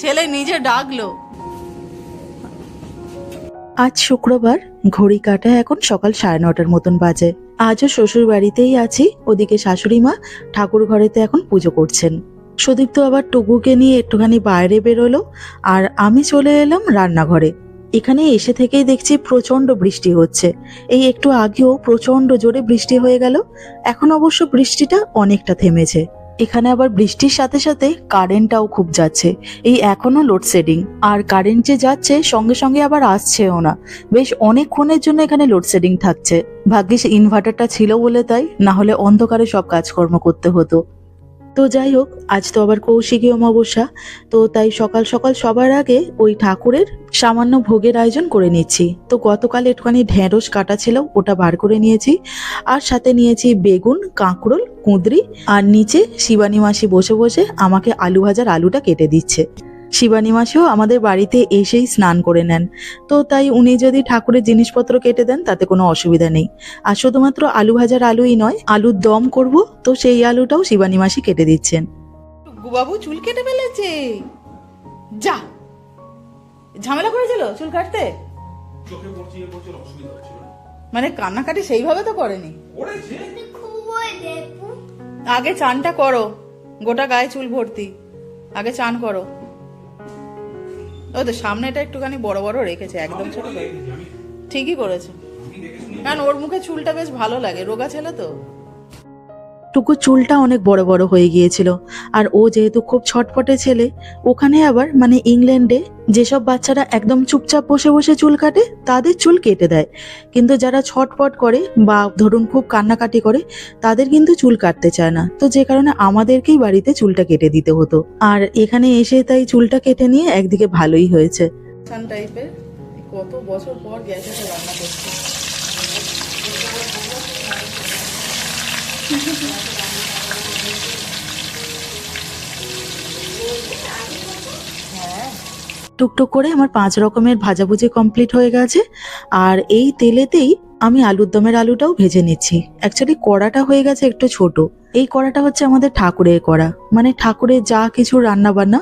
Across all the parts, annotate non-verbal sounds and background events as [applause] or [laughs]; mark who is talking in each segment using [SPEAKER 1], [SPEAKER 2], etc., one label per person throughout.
[SPEAKER 1] ছেলে নিজে ডাকলো।
[SPEAKER 2] আজ শুক্রবার, ঘড়ি কাটা এখন সকাল সাড়ে নটার মতন বাজে। আজও শ্বশুর বাড়িতেই আছি, ওদিকে শাশুড়ি মা ঠাকুর ঘরেতে এখন পুজো করছেন। সুদীপ তো আবার টুকুকে নিয়ে একটুখানি বাইরে বেরোলো, আর আমি চলে এলাম রান্নাঘরে। এখানে এসে থেকেই দেখছি প্রচণ্ড বৃষ্টি হচ্ছে। এই একটু আগেও প্রচণ্ড জোরে বৃষ্টি হয়ে গেল, এখন অবশ্য বৃষ্টিটা অনেকটা থেমেছে। এখানে আবার বৃষ্টির সাথে সাথে কারেন্টটাও খুব যাচ্ছে। এই এখনও লোডশেডিং আর কারেন্ট যে যাচ্ছে, সঙ্গে সঙ্গে আবার আসছেও না। বেশ অনেকক্ষণের জন্য এখানে লোডশেডিং থাকছে। ভাগ্যিস ইনভার্টারটা ছিল বলে তাই, না হলে অন্ধকারে সব কাজকর্ম করতে হতো। তো যাই হোক, আজ তো আবার কৌশিকী অমাবস্যা, তো তাই সকাল সকাল সবার আগে ওই ঠাকুরের সামান্য ভোগের আয়োজন করে নিচ্ছি। তো গতকাল একটুখানি ঢেঁড়স কাটা ছিল, ওটা বার করে নিয়েছি। আর সাথে নিয়েছি বেগুন, কাঁকরোল, কুঁদরি, আর নিচে শিবানী মাসি বসে বসে আমাকে আলু ভাজার আলুটা কেটে দিচ্ছে। শিবানী মাসিও আমাদের বাড়িতে এসেই স্নান করে নেন। তো তাই উনি যদি ঠাকুরের জিনিসপত্র কেটে দেন তাতে কোনো অসুবিধা নেই। আর শুধুমাত্র আলু ভাজার আলুই নয় আলুর দম করব তো সেই আলুটাও শিবানী মাসি কেটে দিচ্ছেন।
[SPEAKER 1] বাবু চুল কেটে ফেলেছে। যা। ঝামেলা করেছিল চুল কাটতে? মানে কান্নাকাটি সেইভাবে তো করেনি? আগে চানটা করো গোটা গায়ে চুল ভর্তি। আগে চান করো। ওই তো সামনেটা একটুখানি বড় বড় রেখেছে, একদম ছোট ঠিকই করেছে। কারণ ওর মুখে চুলটা বেশ ভালো লাগে। রোগা ছেলে তো?
[SPEAKER 2] টুকু চুলটা অনেক বড় বড় হয়ে গিয়েছিল। আর ও যেহেতু খুব ছটপটে ছেলে, ওখানে আবার মানে ইংল্যান্ডে যেসব বাচ্চারা একদম চুপচাপ বসে বসে চুল কাটে, তাদের চুল কেটে দেয়। কিন্তু যারা ছটপট করে বা ধরুন খুব কান্নাকাটি করে, তাদের কিন্তু চুল কাটতে চায় না। তো যে কারণে আমাদেরকেই বাড়িতে চুলটা কেটে দিতে হতো। আর এখানে এসে তাই চুলটা কেটে নিয়ে একদিকে ভালোই হয়েছে।
[SPEAKER 1] কত বছর পর গ্যাসে রান্না করছে।
[SPEAKER 2] টুকটুক করে আমার পাঁচ রকমের ভাজাভুজি কমপ্লিট হয়ে গেছে, আর এই তেলেতেই আমি আলুর দমের আলুটাও ভেজে নিচ্ছি। অ্যাকচুয়ালি কড়াটা হয়ে গেছে একটু ছোট। এই কড়াটা হচ্ছে আমাদের ঠাকুরের কড়া। মানে ঠাকুরের যা কিছু রান্না বান্না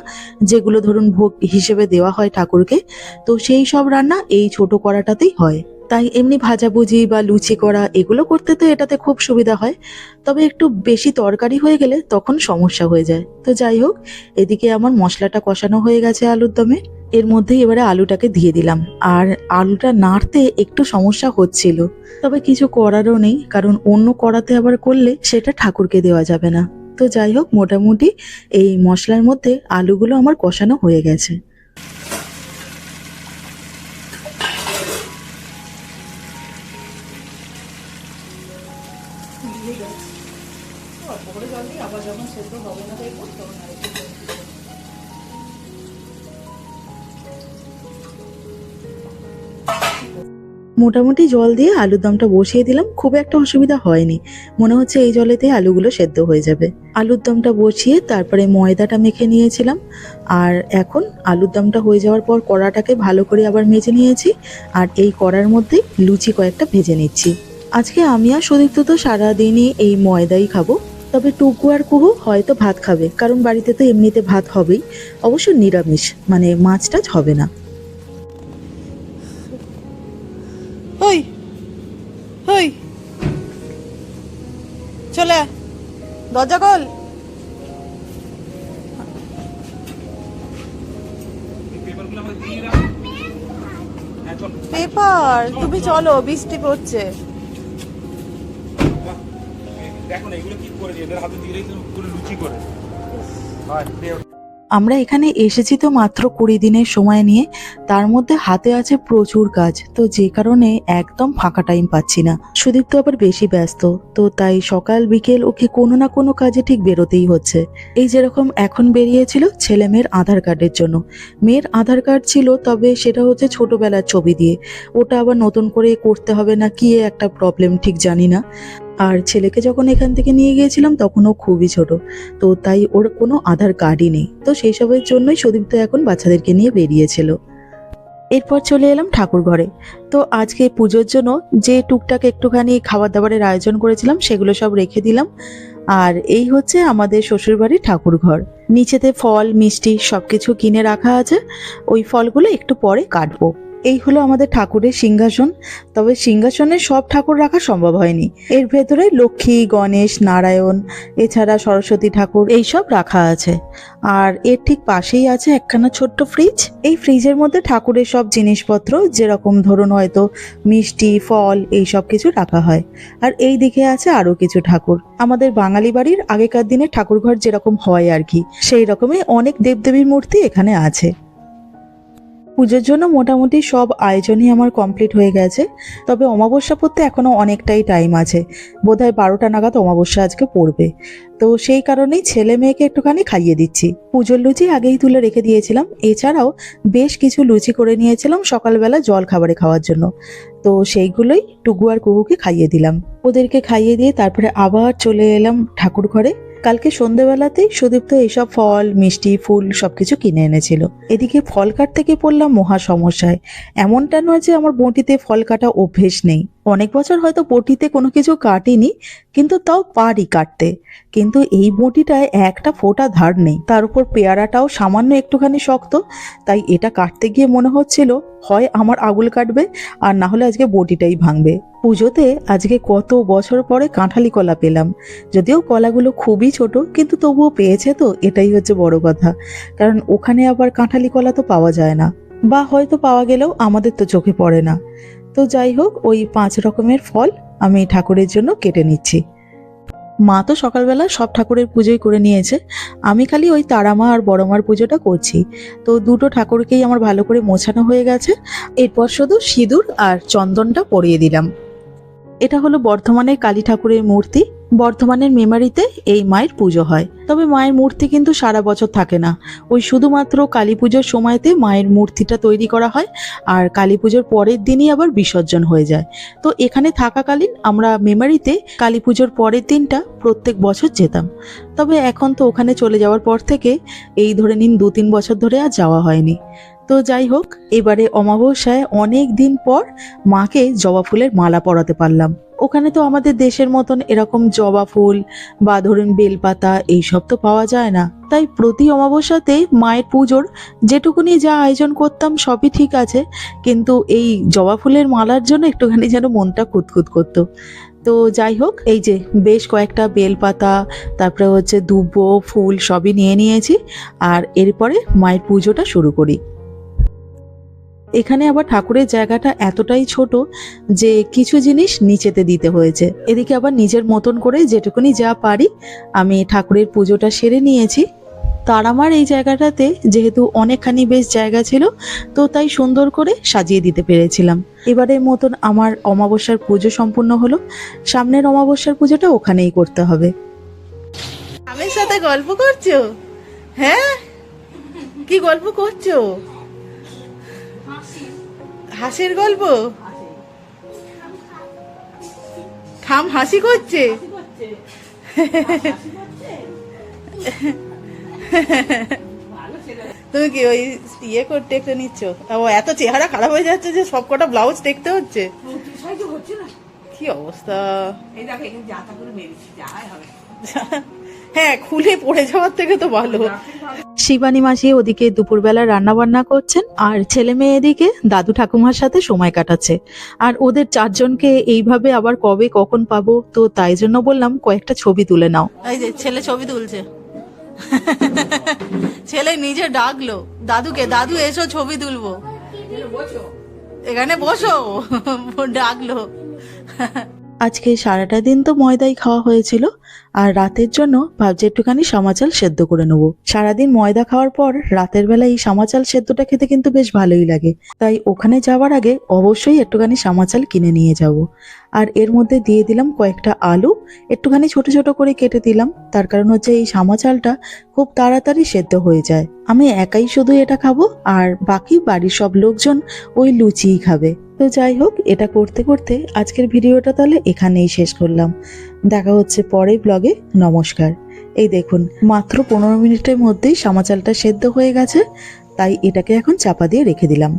[SPEAKER 2] যেগুলো ধরুন ভোগ হিসেবে দেওয়া হয় ঠাকুরকে, তো সেই সব রান্না এই ছোট কড়াটাতেই হয়। তাই এমনি ভাজাভুজি বা লুচি করা, এগুলো করতে তো এটাতে খুব সুবিধা হয়। তবে একটু বেশি তরকারি হয়ে গেলে তখন সমস্যা হয়ে যায়। তো যাই হোক, এদিকে আমার মশলাটা কষানো হয়ে গেছে আলুর দমে। এর মধ্যেই এবারে আলুটাকে দিয়ে দিলাম। আর আলুটা নাড়তে একটু সমস্যা হচ্ছিল। তবে কিছু করারও নেই, কারণ অন্য কড়াতে আবার করলে সেটা ঠাকুরকে দেওয়া যাবে না। তো যাই হোক, মোটামুটি এই মশলার মধ্যে আলুগুলো আমার কষানো হয়ে গেছে।
[SPEAKER 1] সেদ্ধ হবে না তখন
[SPEAKER 2] মোটামুটি জল দিয়ে আলুর দমটা বসিয়ে দিলাম, খুব একটা অসুবিধা হয়নি। মনে হচ্ছে এই জলেতে আলুগুলো সেদ্ধ হয়ে যাবে। আলুর দমটা বসিয়ে তারপরে ময়দাটা মেখে নিয়েছিলাম, আর এখন আলুর দমটা হয়ে যাওয়ার পর কড়াটাকে ভালো করে আবার মেজে নিয়েছি, আর এই কড়ার মধ্যে লুচি কয়েকটা ভেজে নিচ্ছি। আজকে আমি আর সুদীপ্ত তো সারাদিনই এই ময়দাই খাব। তবে টুকু আর কুহু হয়তো ভাত খাবে কারণ বাড়িতে তো এমনিতে ভাত হবেই। অবশ্য নিরামিষ মানে মাছ টাছ হবে না।
[SPEAKER 1] হই হই। চলে। দরজা খোল।
[SPEAKER 3] রাখ হ্যাঁ
[SPEAKER 1] পেপার তুমি চলো বৃষ্টি পড়ছে।
[SPEAKER 3] দেখো না এগুলো কি করেছে এদের হাতে দিয়ে রেখেছে পুরো লুচি করে। দে ওটা।
[SPEAKER 2] আমরা এখানে এসেছি তো মাত্র কুড়ি দিনের সময় নিয়ে তার মধ্যে হাতে আছে প্রচুর কাজ তো যে কারণে একদম ফাঁকা টাইম পাচ্ছি না। সুদীপ তো আবার বেশি ব্যস্ত তো তাই সকাল বিকেল ওকে কোনো না কোনো কাজে ঠিক বেরোতেই হচ্ছে। এই যেরকম এখন বেরিয়েছিল ছেলে মেয়ের আধার কার্ডের জন্য। মেয়ের আধার কার্ড ছিল তবে সেটা হচ্ছে ছোটবেলার ছবি দিয়ে। ওটা আবার নতুন করে করতে হবে না কি একটা প্রবলেম ঠিক জানি না। আর ছেলেকে যখন এখান থেকে নিয়ে গিয়েছিলাম তখন ও খুবই ছোট। তো তাই ওর কোনো আধার কার্ডই নেই। তো সেই সবের জন্যই সুদীপ্ত এখন বাচ্চাদেরকে নিয়ে বেরিয়েছিল। এরপর চলে এলাম ঠাকুর ঘরে। তো আজকে পুজোর জন্য যে টুকটাক একটুখানি খাবার দাবারের আয়োজন করেছিলাম, সেগুলো সব রেখে দিলাম। আর এই হচ্ছে আমাদের শ্বশুরবাড়ির ঠাকুর ঘর। নিচেতে ফল, মিষ্টি সবকিছু কিনে রাখা আছে। ওই ফলগুলো একটু পরে কাটবো। এই হলো আমাদের ঠাকুরের সিংহাসন। তবে সিংহাসনে সব ঠাকুর রাখা সম্ভব হয়নি। এর ভেতরে লক্ষ্মী, গণেশ, নারায়ণ, এছাড়া সরস্বতী ঠাকুর এইসব রাখা আছে। আর এর ঠিক পাশেই আছে একখানা ছোট্ট ফ্রিজ এই ফ্রিজের মধ্যে ঠাকুরের সব জিনিসপত্র, যেরকম ধরুন হয়তো মিষ্টি, ফল, এই সব কিছু রাখা হয়। আর এই দিকে আছে আরও কিছু ঠাকুর। আমাদের বাঙালি বাড়ির আগেকার দিনে ঠাকুরঘর যেরকম হয় আর কি, সেই রকমই অনেক দেবদেবীর মূর্তি এখানে আছে। পুজোর জন্য মোটামুটি সব আয়োজনই আমার কমপ্লিট হয়ে গেছে। তবে অমাবস্যা পড়তে এখনও অনেকটাই টাইম আছে। বোধহয় বারোটা নাগাদ অমাবস্যা আজকে পড়বে। তো সেই কারণেই ছেলে মেয়েকে একটুখানি খাইয়ে দিচ্ছি। পুজোর লুচি আগেই তুলে রেখে দিয়েছিলাম। এছাড়াও বেশ কিছু লুচি করে নিয়েছিলাম সকালবেলা জল খাবারে খাওয়ার জন্য। তো সেইগুলোই টুকু আর কুকুকে খাইয়ে দিলাম। ওদেরকে খাইয়ে দিয়ে তারপরে আবার চলে এলাম ঠাকুর ঘরে কালকে সন্ধেবেলাতেই সুদীপ্ত এইসব ফল, মিষ্টি, ফুল সবকিছু কিনে এনেছিল। এদিকে ফল কাটতে গিয়ে পড়লাম মহা সমস্যায়। এমনটা নয় যে আমার বঁটিতে ফল কাটা অভ্যেস নেই। অনেক বছর হয়তো বটিতে কোনো কিছু কাটিনি, কিন্তু তাও পারি কাটতে। কিন্তু এই বটিটায় একটা ফোঁটা ধার নেই। তার উপর পেয়ারাটাও সামান্য একটুখানি শক্ত, তাই এটা কাটতে গিয়ে মনে হচ্ছিল, হয় আমার আগুল কাটবে, আর না হলে আজকে বটিটাই ভাঙবে। পুজোতে আজকে কত বছর পরে কাঁঠালি কলা পেলাম। যদিও কলাগুলো খুবই ছোট, কিন্তু তবুও পেয়েছে তো, এটাই হচ্ছে বড় কথা। কারণ ওখানে আবার কাঁঠালি কলা তো পাওয়া যায় না। বা হয়তো পাওয়া গেলেও আমাদের তো চোখে পড়ে না। তো যাই হোক, ওই পাঁচ রকমের ফল আমি ঠাকুরের জন্য কেটে নিচ্ছি। মা তো সকালবেলা সব ঠাকুরের পুজোই করে নিয়েছে। আমি খালি ওই তারামা আর বড়মার পুজোটা করছি। তো দুটো ঠাকুরকেই আমার ভালো করে মোছানো হয়ে গেছে। এরপর শুধু সিঁদুর আর চন্দনটা পরিয়ে দিলাম। এটা হলো বর্ধমানের কালী ঠাকুরের মূর্তি। বর্ধমানের মেমারিতে এই মায়ের পুজো হয়। তবে মায়ের মূর্তি কিন্তু সারা বছর থাকে না। ওই শুধুমাত্র কালী পুজোর সময়তে মায়ের মূর্তিটা তৈরি করা হয় আর কালী পুজোর পরের দিনই আবার বিসর্জন হয়ে যায়। তো এখানে থাকাকালীন আমরা মেমারিতে কালী পুজোর পরের দিনটা প্রত্যেক বছর যেতাম। তবে এখন তো ওখানে চলে যাওয়ার পর থেকে এই ধরে নিন দু তিন বছর ধরে আর যাওয়া হয়নি। তো যাই হোক, এবারে অমাবস্যায় অনেক দিন পর মাকে জবা ফুলের মালা পরাতে পারলাম। ওখানে তো আমাদের দেশের মতন এরকম জবা ফুল বা ধরুন বেলপাতা এইসব তো পাওয়া যায় না। তাই প্রতি অমাবস্যাতে মায়ের পুজোর যেটুকুনি যা আয়োজন করতাম সবই ঠিক আছে, কিন্তু এই জবা ফুলের মালার জন্য একটুখানি যেন মনটা কুতকুত করতো। তো যাই হোক, এই যে বেশ কয়েকটা বেলপাতা, তারপরে হচ্ছে দুব্বো ফুল সবই নিয়ে নিয়েছি, আর এরপরে মায়ের পুজোটা শুরু করি। এখানে আবার ঠাকুরের জায়গাটা এতটাই ছোট যে কিছু জিনিস নিচেতে দিতে হয়েছে। এদিকে আবার নিজের মতন করে যেটুকুনি যা পারি আমি ঠাকুরের পুজোটা সেরে নিয়েছি। তার আমার এই জায়গাটাতে যেহেতু অনেকখানি বেশ জায়গা ছিল, তো তাই সুন্দর করে সাজিয়ে দিতে পেরেছিলাম। এবারের মতন আমার অমাবস্যার পুজো সম্পূর্ণ হলো। সামনের অমাবস্যার পুজোটা ওখানেই করতে হবে।
[SPEAKER 1] আমার সাথে গল্প করছ? হ্যাঁ? কি গল্প করছ? হাসির গল্প? থাম হাসি করছে। তুমি কি ওই ইয়ে করতে একটু নিচ্ছ? ও এত চেহারা খারাপ হয়ে যাচ্ছে যে সব কটা ব্লাউজ দেখতে হচ্ছে। কি অবস্থা?
[SPEAKER 4] এই দেখো হবে। [laughs]
[SPEAKER 1] হ্যাঁ খুলে পড়ে যাওয়ার থেকে তো ভালো।
[SPEAKER 2] শিবানী মাসি ওদিকে দুপুরবেলা রান্না বান্না করছেন আর ছেলে মেয়ে এদিকে দাদু ঠাকুমার সাথে সময় কাটাচ্ছে। আর ওদের চারজনকে এইভাবে আবার কবে কখন পাবো তো তাই জন্য বললাম কয়েকটা ছবি তুলে নাও।
[SPEAKER 1] এই যে ছেলে ছবি তুলছে। ছেলে নিজে ডাকলো দাদুকে দাদু এসো ছবি তুলবো। এখানে বসো ডাকলো।
[SPEAKER 2] আজকে সারাটা দিন তো ময়দাই খাওয়া হয়েছিল। আর রাতের জন্য ভাবছি একটুখানি সামাচাল সেদ্ধ করে নেব। সারাদিন ময়দা খাওয়ার পর রাতের বেলা এই সামাচাল সেদ্ধটা খেতে কিন্তু বেশ ভালোই লাগে। তাই ওখানে যাওয়ার আগে অবশ্যই একটুখানি সামাচাল কিনে নিয়ে যাব। আর এর মধ্যে দিয়ে দিলাম কয়েকটা আলু, একটুখানি ছোট ছোট করে কেটে দিলাম। তার কারণ হচ্ছে এই সামাচালটা খুব তাড়াতাড়ি সেদ্ধ হয়ে যায়। আমি একাই শুধু এটা খাব আর বাকি বাড়ির সব লোকজন ওই লুচিই খাবে। তো যাই হোক, এটা করতে করতে আজকের ভিডিওটা তাহলে এখানেই শেষ করলাম। দেখা হচ্ছে পরে ব্লগে নমস্কার। এই দেখুন, মাত্র পনেরো মিনিটের মধ্যেই সামাচালটা সেদ্ধ হয়ে গেছে, তাই এটাকে এখন চাপা দিয়ে রেখে দিলাম।